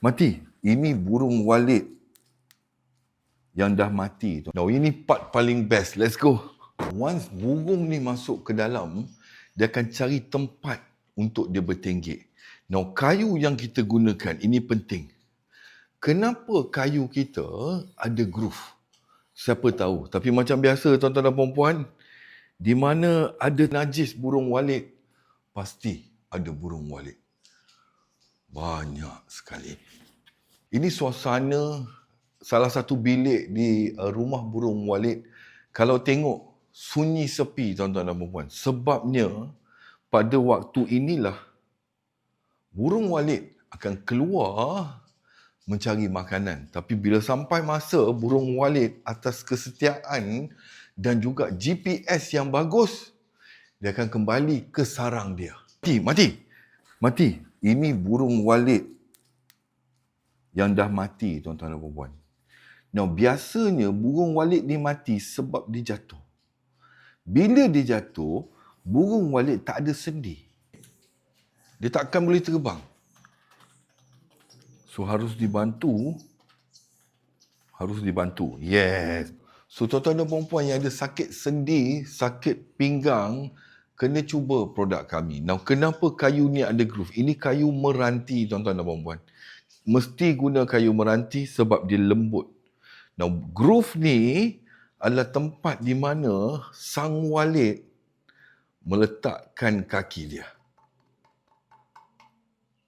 Mati. Ini burung walit yang dah mati tu. Now ini part paling best. Let's go. Once burung ni masuk ke dalam, dia akan cari tempat untuk dia bertenggek. Now kayu yang kita gunakan ini penting. Kenapa kayu kita ada groove? Siapa tahu. Tapi macam biasa tuan-tuan dan puan-puan, di mana ada najis burung walit, pasti ada burung walit. Banyak sekali. Ini suasana salah satu bilik di uh, rumah burung walit. Kalau tengok sunyi sepi tuan-tuan dan puan Sebabnya pada waktu inilah burung walit akan keluar mencari makanan. Tapi bila sampai masa burung walit atas kesetiaan dan juga GPS yang bagus, dia akan kembali ke sarang dia. Mati, mati. Mati. Ini burung walit yang dah mati tuan-tuan dan puan Now biasanya burung walit ni mati sebab dia jatuh. Bila dia jatuh, burung walit tak ada sendi. Dia takkan boleh terbang. So harus dibantu. Harus dibantu. Yes. So tuan-tuan dan puan yang ada sakit sendi, sakit pinggang, kena cuba produk kami. Now kenapa kayu ni ada groove? Ini kayu meranti tuan-tuan dan puan mesti guna kayu meranti sebab dia lembut. Now, groove ni adalah tempat di mana sang walit meletakkan kaki dia.